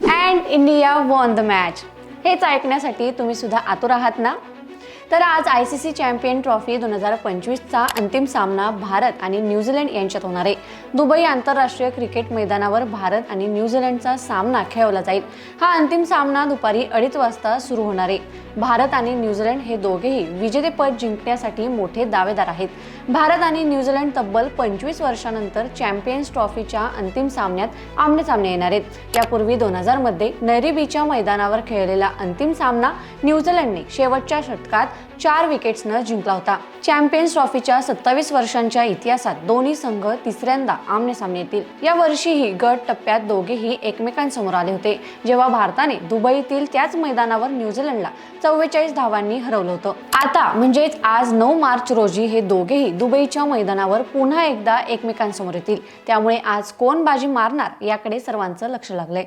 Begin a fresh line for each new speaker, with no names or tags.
And India won the match. हेच ऐकण्यासाठी तुम्ही सुद्धा आतुर आहात ना? तर आज I C C champion trophy दोन हजार पंचवीसचा अंतिम सामना भारत आणि न्यूझीलंड यांच्यात होणार आहे. दुबई आंतरराष्ट्रीय क्रिकेट मैदानावर भारत आणि न्यूझीलंडचा सामना खेळवला जाईल. हा अंतिम सामना दुपारी अडीच वाजता सुरू होणार आहे. भारत आणि न्यूझीलंड हे दोघेही विजेतेपद जिंकण्यासाठी मोठे दावेदार आहेत. भारत आणि न्यूझीलंड तब्बल पंचवीस वर्षानंतर चॅम्पियन्स ट्रॉफीच्या अंतिम सामन्यात आमने सामने येणार आहेत. यापूर्वी दोन हजारमध्ये नैरीबीच्या मैदानावर खेळलेला अंतिम सामना न्यूझीलंडने शेवटच्या षटकात चार विकेट्सनं जिंकला होता. चॅम्पियन्स ट्रॉफीच्या सत्तावीस वर्षांच्या इतिहासात दोन्ही संघ तिसऱ्यांदा आमने सामने येतील. या वर्षीही गट टप्प्यात दोघेही एकमेकांसमोर आले होते. जेव्हा भारताने दुबईतील त्याच मैदानावर न्यूझीलंडला चव्वेचाळीस धावांनी हरवलं होतं. आता म्हणजेच आज नऊ मार्च रोजी हे दोघेही दुबईच्या मैदानावर पुन्हा एकदा एकमेकांसमोर येतील. त्यामुळे आज कोण बाजी मारणार याकडे सर्वांचं लक्ष लागलंय.